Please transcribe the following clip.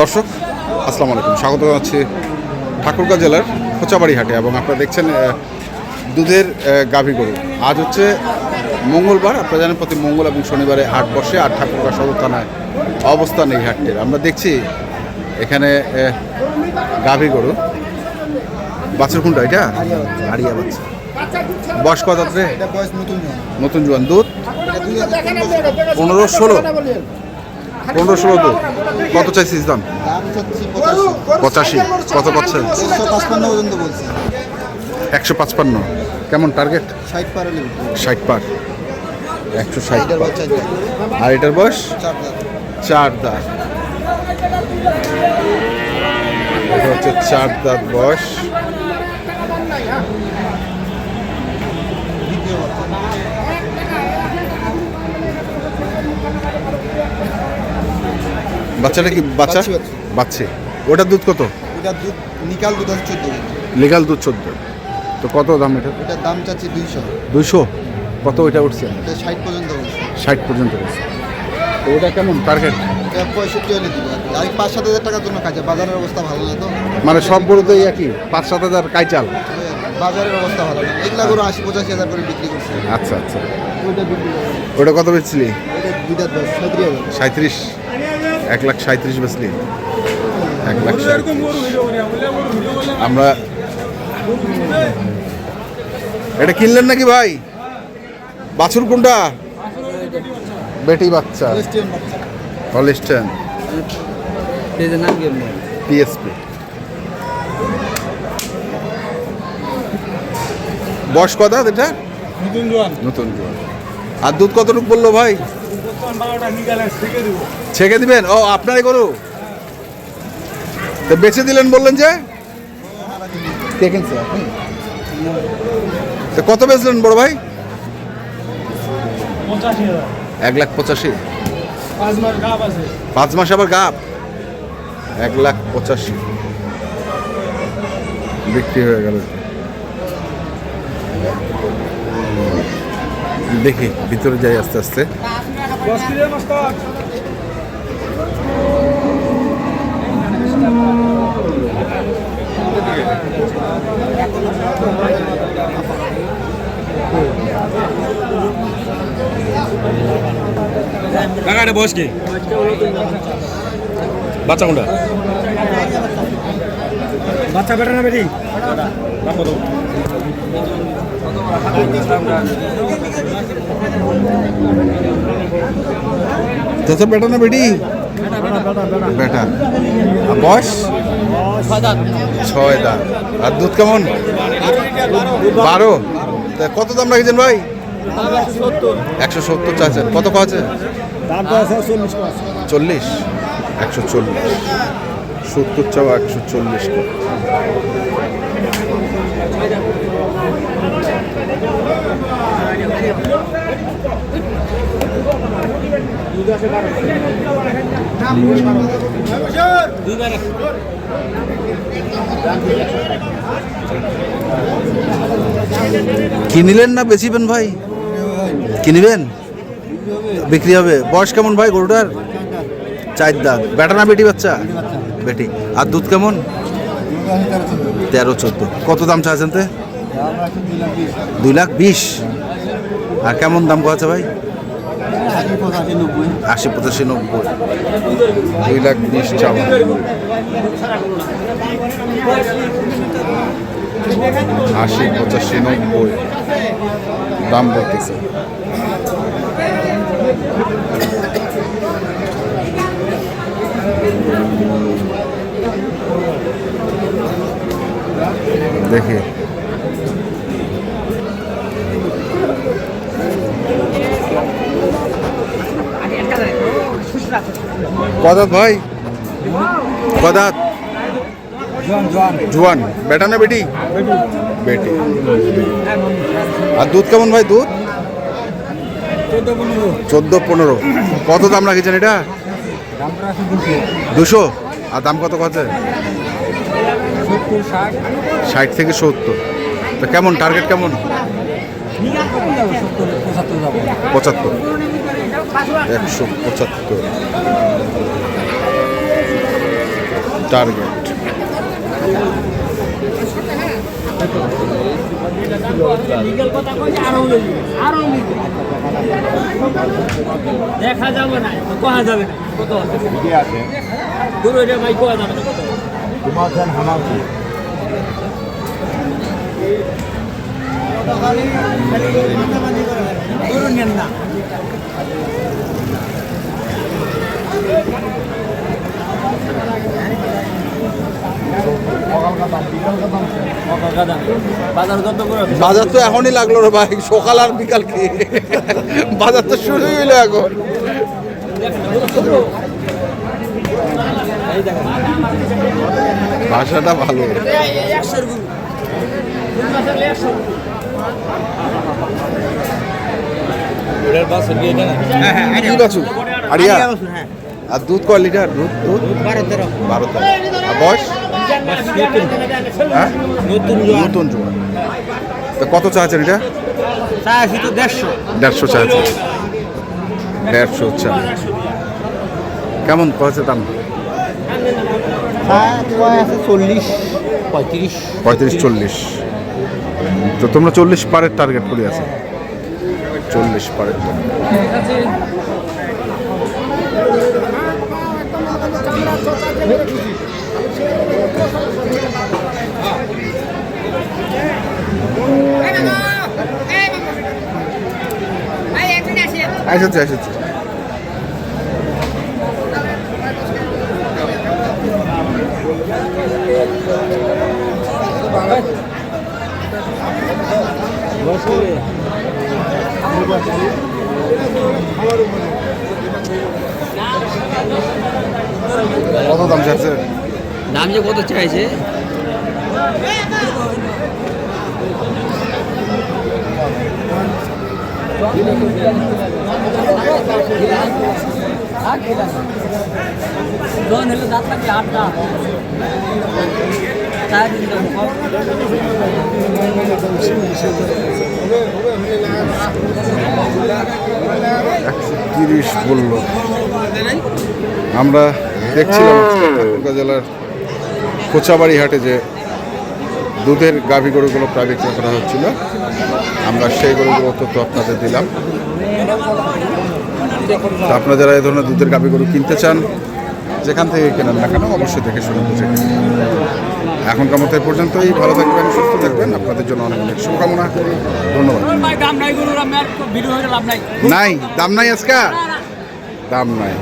দর্শক আসসালামু আলাইকুম। স্বাগত জানাচ্ছি ঠাকুরগাঁ জেলার খোঁচাবাড়ি হাটে এবং আপনারা দেখছেন দুধের গাভী গরু। আজ হচ্ছে মঙ্গলবার আপনারা জানেন প্রতি মঙ্গল এবং শনিবারে হাট বসে আর ঠাকুরগাঁ সদর থানায় অবস্থান এই হাটটির। আমরা দেখছি এখানে গাভী গরু। বাছুর কোনটা এটা? আড়িয়া বাচ্চা। বয়স কত নতুন নতুন জোয়ান। দুধ? পনেরো ষোলো। পনেরো ষোলো দুধ কত চাইছিস দাম? পঁচাশি। কত পাচ্ছেন একশো পাঁচপান্ন। কেমন টার্গেট ষাট পার। একশো ষাট আর এটার বয়স? চার দাঁত। হচ্ছে চার দাঁত বয়স। বাচ্চাটা কি? বাচ্চা? বাচ্চি, ওটার দুধ কত? এটা দুধ নিকাল দুধ আছে চোদ্দ লিগাল দুধ চোদ্দ। তো কত দাম এটা? এটার দাম চাচ্ছি দুইশো। দুইশো? কত ওইটা উঠছে? এটা ষাট পর্যন্ত বলছি ষাট পর্যন্ত উঠছে। তো ওটা কেমন টার্গেট এটা পঁয়ষট্টি হলে দিবে। আর পাঁচ সাত হাজার টাকার জন্য কাজে বাজারের অবস্থা ভালো না তো। মানে সব গরুতেই একই? পাঁচ সাত হাজার কাইচাল? ওই বাজারের অবস্থা ভালো না। এগুলা গরু আশি পঁচাশি হাজার করে বিক্রি করছে। আচ্ছা আচ্ছা। ওইটা বিক্রি ওটা কত বেচলি এটা দুইটা দশ সাঁত্রিশ সাঁত্রিশ। এক লাখ সাঁত্রিশ বেচলি। এক লাখ আমরা এটা কিনলেন নাকি ভাই? বাছুর কোনটা? বেটি বাচ্চা। হলিস্টান। পিএসপি বয়স কত? এটা? নতুন জোয়ান। নতুন জোয়ান। আর দুধ কতটুকু বলল ভাই? ছেঁকে দিবেন? ও আপনারই গরু? তো বেচে দিলেন বললেন যে? তো কত বেচলেন বড় ভাই? এক লাখ পঁচাশি। পাঁচ মাস পাঁচ মাস আবার গাপ? এক লাখ পঁচাশি। বিক্রি হয়ে গেল। দেখি ভিতরে যাই আস্তে আস্তে। দশ কিলো মাস্টার। কাকা এটা বয়স কি? বাচ্চা কোনটা? বাচ্চা বেটা না বেটি? দাম কত? তো বেটা না বেটি? বেটা। বয়স? ছয় দাঁত। আর দুধ কেমন? বারো। কত দাম রাখছেন ভাই? একশো সত্তর চাচ্ছেন কত আছে চল্লিশ। একশো চল্লিশ। সত্তর চাও একশো চল্লিশ কিনিলেন না বেচিবেন ভাই? কিনিবেন? বিক্রি হবে। বয়স কেমন ভাই গরুটার? চার দাঁত। বেটা না বেটি বাচ্চা? বেটি। আর দুধ কেমন? তেরো, চোদ্দ। কত দাম চাচ্ছেন তে? দুই লাখ বিশ। আর কেমন দাম আছে ভাই? আশি পঁচাশি নব্বই। দুই লাখ বিশ চাওয়া। আশি পঁচাশি নব্বই। দাম বলতেছে। দেখি। কদাত ভাই? কদাত জোয়ান। বেটা না বেটি? বেটি। আর দুধ কেমন ভাই দুধ? চোদ্দ পনেরো। কত দাম রাখেছেন এটা? দুশো। আর দাম কত কত? ষাট থেকে সত্তর। তো কেমন টার্গেট কেমন? পঁচাত্তর। একশো পঁচাত্তর টার্গেট। দেখা যাবে না কোয়া যাবে না কত আছে। দূর হয়ে ভাই কোয়া যাবে? না কত দূর নেন না বাজার তো এখনই লাগল রে ভাই, সকাল আর বিকাল কি? বাজার তো শুরু হইল এখন। ভাষাটা ভালো। কি বাছু আরিয়া। আর দুধ কয় লিটার? দুধ দুধ? বারো তেরো। বারো তেরো। আর বয়স? হ্যাঁ? নতুন নতুন জোড়া তো কত চাচ্ছেন এটা? চাষি তো দেড়শো। দেড়শো চাচ্ছেন দেড়শো চা। কেমন কয়েছে দাম? আছে? চল্লিশ পঁয়ত্রিশ। পঁয়ত্রিশ চল্লিশ। তো তোমরা চল্লিশ পারের টার্গেট করে আছো। চল্লিশ পারের। এসেছে এসেছে। দাম চাইছে দাম যে কত চাইছে? জোন হলো দাঁত থাকলে আটটা একশো তিরিশ বলল। আমরা দেখছিলাম আজকে জেলার কোচাবাড়ি হাটে যে দুধের গাভী গরুগুলো প্রায় বিক্রি করা হচ্ছিল। আমরা সেই গরুগুলো তথ্য আপনাদের দিলাম। তো আপনারা যারা এই ধরনের দুধের গাভী গরু কিনতে চান যেখান থেকে কেনেন না কেন অবশ্যই দেখে শুনে বুঝে। এখনকার মতো পর্যন্তই। ভালো থাকবেন সুস্থ থাকবেন। আপনাদের জন্য অনেক অনেক শুভকামনা। ধন্যবাদ। নাই দাম নাই আজকা? দাম নাই।